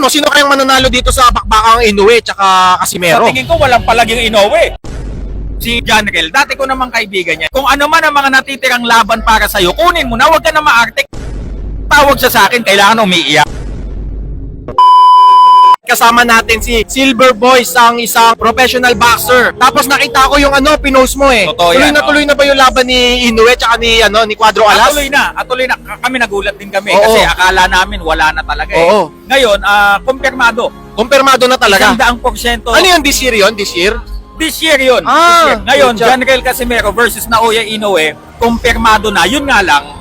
tingin mo, sino kayang mananalo dito sa bakbakang Inoue tsaka Sa Casimero? tingin ko, walang palaging Inoue. Si John Rel, dati ko namang kaibigan niya. Kung ano man ang mga natitirang laban para sa'yo, kunin mo na, huwag ka na maarte. Tawag siya sa akin, kailangan umiiyak. Kasama natin si Silver Boys, ang isang professional boxer. Tapos nakita ko yung ano, pinost mo eh. Totoo tuloy yan, na oh. tuloy na ba yung laban ni Inoue tsaka ni, ano, ni Cuadro Alas? Atuloy na, atuloy na. K- Kami nagulat din kami Oo. kasi akala namin wala na talaga eh. Oo. Ngayon, ah, kumpirmado. Kumpirmado na talaga. Isang daang porsyento. Ano yun, this year yun? This year? This year yun. Ah, This year. Ngayon, Rel Casimero versus Naoya Inoue, kumpirmado na. Yun nga lang,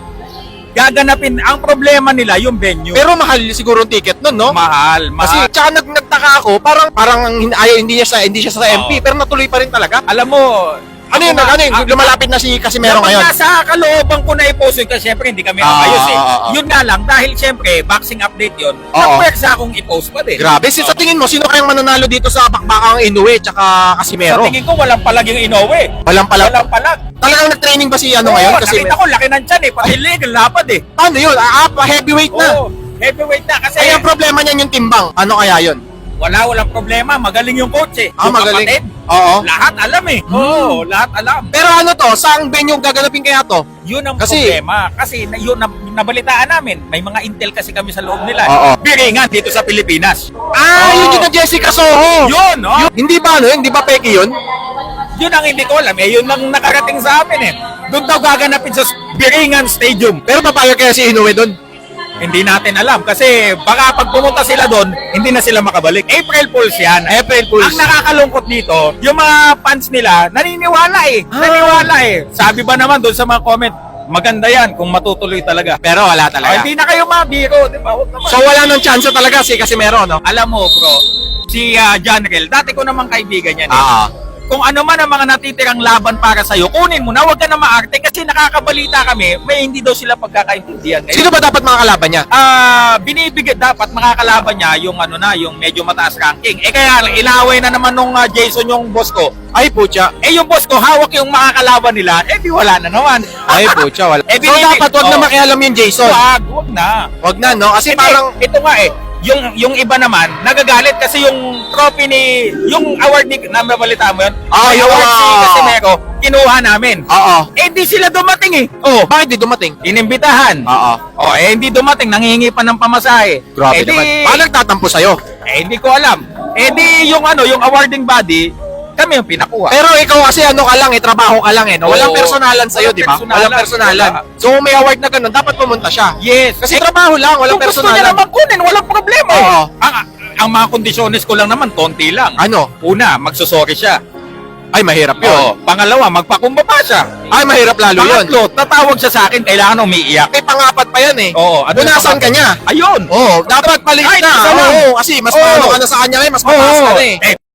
gaganapin, ang problema nila yung venue. Pero mahal siguro ang ticket nun, no? mahal, Kasi mahal. tsaka nag nagtaka ako, parang parang ang hin- ayaw hindi niya sa hindi siya sa Oo. MP, pero natuloy pa rin talaga. Alam mo, Ano yun, ano yun, ako- lumalapit na si Casimero Kapag ngayon. nasa kalooban ko na i-post yun, kasi syempre hindi kami Ah, ayos eh. ah, ah, ah. Yun nga lang, dahil syempre, boxing update yun, Oo. napwersa akong i-post pa din. Grabe, si sa tingin mo, sino kayang mananalo dito sa bakbakang Inoue tsaka Sa Casimero? tingin ko, walang palaging Inoue. Walang pala. Walang palag. Talagang nag-training ba si ano Oo, ngayon? Kasi nakita ko, laki ng tiyan eh. Pati leg, ang lapad eh. paano yun? Ah, ah, heavyweight na. Oo, heavyweight na kasi Kaya ang problema niyan yung timbang. Ano kaya yun? wala, walang problema. Magaling yung coach eh. Ah, yung magaling. kapatid, Oo. lahat alam eh. Oo, lahat alam. Pero ano to, saang venue gaganapin kaya to? Yun ang Kasi- problema. Kasi na, yun, na, nabalitaan namin. May mga intel kasi kami sa loob nila. Oo. Biringan dito sa Pilipinas. Ah, Oo. yun yung na Jessica Soho. Yun, oh. Yun- Hindi ba ano, yun? hindi ba peki yun? Yun ang hindi ko alam. Eh, yun lang nakarating sa amin eh. Doon daw gaganapin sa Biringan Stadium. Pero papayag kaya si Inoue doon? Hindi natin alam kasi baka pag pumunta sila doon, hindi na sila makabalik. April Fools yan. April Fools. Ang nakakalungkot dito, yung mga fans nila, naniniwala eh. Ah. Naniniwala eh. Sabi ba naman doon sa mga comment, maganda yan kung matutuloy talaga. Pero wala Oh, talaga. hindi na kayo mabiro, di ba? Huwag naman. So wala nang chance talaga si Casimero, no? Alam mo, bro, si uh, John Rel, dati ko namang kaibigan yan. Eh. Ah. Kung ano man ang mga natitirang laban para sa'yo, kunin mo na, huwag ka na maarte kasi nakakabalita kami, may hindi daw sila pagkakaintindihan. Ngayon, Sino ba dapat mga kalaban niya? Ah, binibigyan dapat makakalaban niya yung ano na, yung medyo mataas ranking. Eh kaya inaway na naman nung ah, Jason yung boss ko. Ay, putya. Eh yung boss ko, hawak yung makakalaban nila, eh di wala na naman. Ay, putya, wala. Eh, so binibig- dapat wag na Oh. makialam yung Jason. Wag, wag na. Wag na, no? Kasi Hindi, parang... ito nga eh, yung yung iba naman nagagalit kasi yung trophy ni yung award ni na mabalita mo yun. Ah, may yung, award si ah, Casimero, kinuha namin. Oo. Eh di sila dumating eh. Oh, Bakit di dumating? inimbitahan. Oo. Oh, eh hindi dumating, nangihingi pa ng pamasahe. Grabe eh, di, naman. Paano nagtatampo sa'yo? Eh hindi ko alam. Eh di yung ano, yung awarding body, kami yung pinakuha. Pero ikaw kasi ano ka lang eh, trabaho ka lang eh. No? Walang Oo. personalan sa'yo, Walang di ba? personalan. Walang personalan. Wala. So kung may award na ganun, dapat pumunta siya. yes. Kasi Eh, trabaho lang, walang kung gusto niya personalan. naman kunin, walang problema. eh. Oo. Ang, ang mga kondisyones ko lang naman, konti lang. Ano? Una, magsusorry siya. Ay, mahirap yun. Oo. Pangalawa, magpakumbaba siya. Ay, mahirap lalo yun. Pangatlo, tatawag siya sa akin, kailangan umiiyak. Eh, pangapat pa yan eh. Oo. ano Punasan yung ka niya. Ayun. Oo, dapat palit Kahit na. isa lang. Oo, kasi mas Oo. paano ka na sa kanya ngayon, mas mataas ka na eh. Eh,